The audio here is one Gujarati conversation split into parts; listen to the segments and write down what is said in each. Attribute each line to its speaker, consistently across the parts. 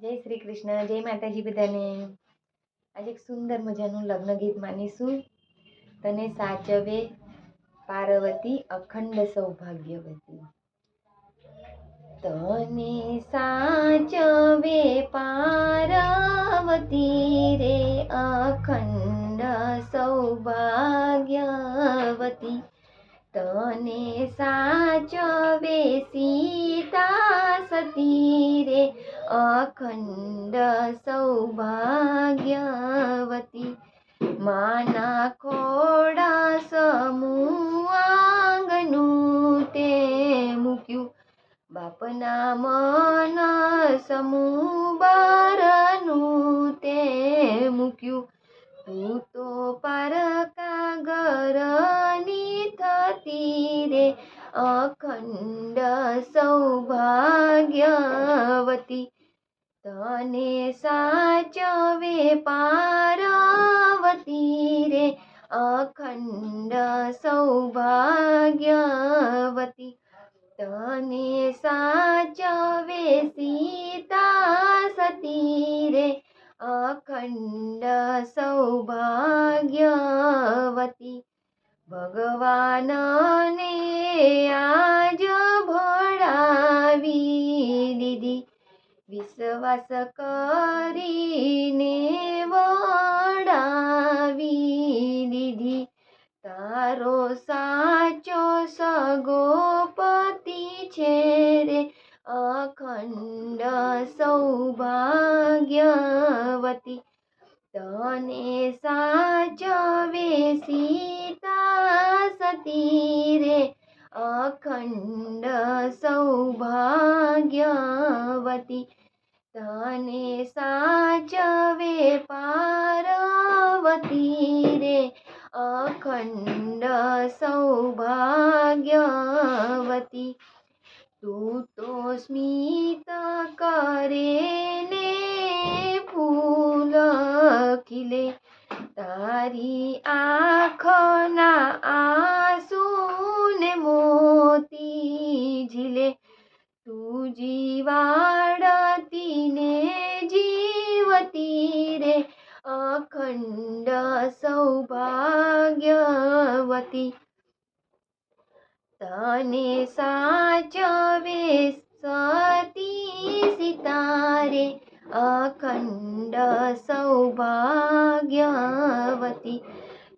Speaker 1: જય શ્રી કૃષ્ણ, જય માતાજી બધાને. આજે એક સુંદર મજાનું લગ્ન ગીત માનીશું. તને સાચવે પાર્વતી, અખંડ સૌભાગ્યવતી. તને સાચવે પાર્વતી રે, અખંડ સૌભાગ્યવતી. તને સાચવે સીતા સતી રે અખંડ સૌભાગ્યવતી. માના ખોડા સમૂહ આંગનું તે મૂક્યું. બાપના મન સમૂહ બારનું તે મૂક્યું. તું અખંડ સૌભાગ્યવતી તને સાચવે પાર્વતી રે. અખંડ સૌભાગ્યવતી તને સાચવે સીતા સતી રે. અખંડ સૌભાગ્યવતી વિશ્વાસ કરીને વડાવી દીધી. તારો સાચો સગો પતિ છે રે. અખંડ સૌભાગ્યવતી. તને સાચવે સીતા સતી રે. અખંડ સૌભાગ્યવતી તને સાચવે પાર્વતી રે. અખંડ સૌભાગ્યવતી, તું તો સ્મિત કરે ને ફૂલ ખીલે. તારી આંખના આંસુ અખંડ સૌભાગ્યવતી તને સાચવે સતી સિતારે અખંડ સૌભાગ્યવતી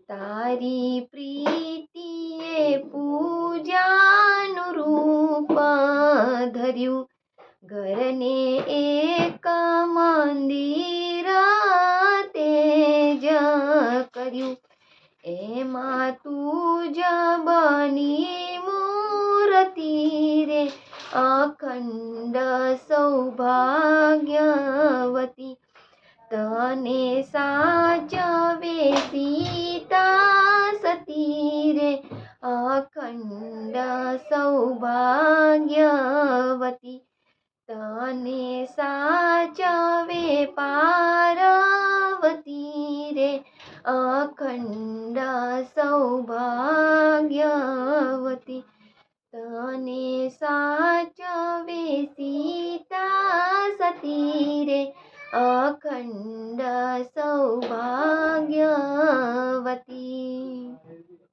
Speaker 1: તારી પ્રીતિએ પૂજાનું રૂપ ધર્યું ઘરને કર્યું. એમાં તું જ બની મૂર્તિ રે, અખંડ સૌભાગ્યવતી. તને સાચવે સીતા સતી રે, અખંડ સૌભાગ્યવતી. તને સાચવે પાર્વતી અખંડ સૌભાગ્યવતી તને સાચવે સીતા સતી રે અખંડ સૌભાગ્યવતી